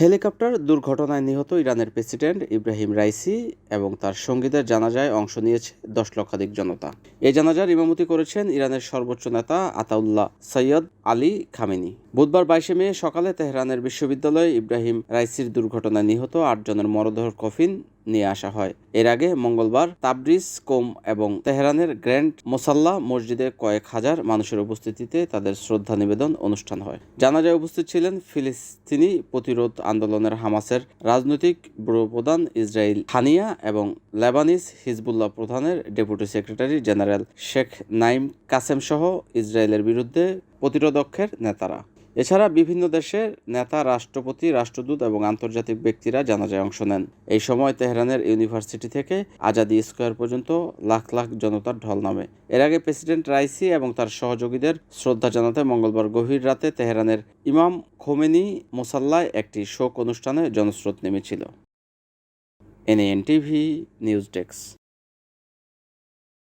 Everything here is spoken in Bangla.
হেলিকপ্টার দুর্ঘটনায় নিহত ইরানের প্রেসিডেন্ট ইব্রাহিম রাইসি এবং তার সঙ্গীদের জানাজায় অংশ নিয়েছে দশ লক্ষাধিক জনতা। এই জানাজার ইমামতি করেছেন ইরানের সর্বোচ্চ নেতা আতাউল্লাহ সৈয়দ আলী খামেনি। বুধবার বাইশে মে সকালে তেহরানের বিশ্ববিদ্যালয়ে ইব্রাহিম রাইসির দুর্ঘটনায় নিহত আটজনের মরদেহ কফিন নিয়ে আসা হয়। এর আগে মঙ্গলবার তাবরিজ, কোম এবং তেহরানের গ্র্যান্ড মোসাল্লা মসজিদে কয়েক হাজার মানুষের উপস্থিতিতে তাদের শ্রদ্ধা নিবেদন অনুষ্ঠান হয়। জানাজায় উপস্থিত ছিলেন ফিলিস্তিনি প্রতিরোধ আন্দোলনের হামাসের রাজনৈতিক ব্যুরো প্রধান ইসরায়েল হানিয়া এবং লেবানিস হিজবুল্লাহ প্রধানের deputy secretary general Sheikh Naim Qassem সহ ইসরায়েলের বিরুদ্ধে প্রতিরোধকের নেতারা। এছাড়া বিভিন্ন দেশের নেতা, রাষ্ট্রপতি, রাষ্ট্রদূত এবং আন্তর্জাতিক ব্যক্তিরা জানাজায় অংশ নেন। এই সময় তেহরানের ইউনিভার্সিটি থেকে আজাদি স্কোয়ার পর্যন্ত লাখ লাখ জনতার ঢল নামে। এর আগে প্রেসিডেন্ট রাইসি এবং তার সহযোগীদের শ্রদ্ধা জানাতে মঙ্গলবার গভীর রাতে তেহরানের ইমাম খোমেনি মোসাল্লায় একটি শোক অনুষ্ঠানে জনস্রোত নেমেছিল। NN TV news desk.